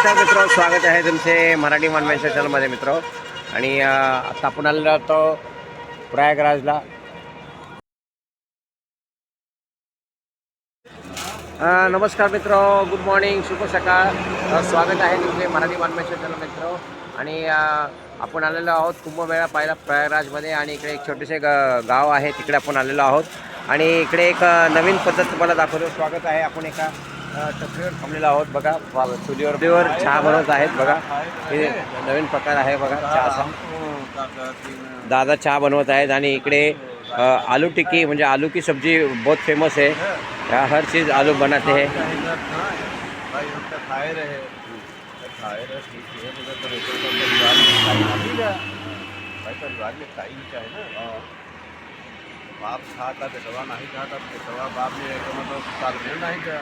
नमस्कार मित्र स्वागत आहे तुमचे मराठी मानवेच्या चॅनलमध्ये मित्र. आणि आता आपण आलेलो होतो प्रयागराजला. नमस्कार मित्र गुड मॉर्निंग शुभ सकाळ. स्वागत आहे तुमचे मराठी मानवेच्या चॅनल मित्र. आणि आपण आलेलो आहोत कुंभमेळा पाहिला प्रयागराजमध्ये आणि इकडे एक छोटेसे ग गाव आहे तिकडे आपण आलेलो आहोत. आणि इकडे एक नवीन पद्धत तुम्हाला दाखवतो. स्वागत आहे आपण एका कमलेला आहोत बघा चुलीवर चहा बनवत आहेत बघा. हे नवीन प्रकार आहे बघा चहाचा दादा चहा बनवत आहेत आणि इकडे आलू टिक्की म्हणजे आलू की सब्ज़ी बहुत फ़ेमस है. हर चीज़ आलू बनाते हाँ. बाप खाता बेटवा नहीं खाता बेटवा बाप ने मतलब नहीं था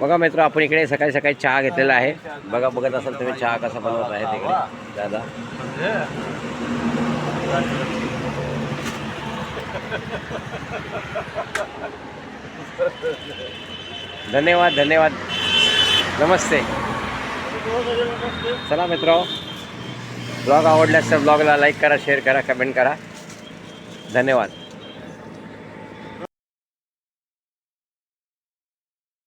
बघा मित्र आपण इकडे सकाळी सकाळी चहा घेतलेला आहे. बघा बघत असाल तुम्ही चहा कसा बनवत आहे तिकडे. दादा. धन्यवाद धन्यवाद. नमस्ते. चला मित्र. ब्लॉग आवडल्यास तर ब्लॉगला लाईक करा शेअर करा कमेंट करा. धन्यवाद.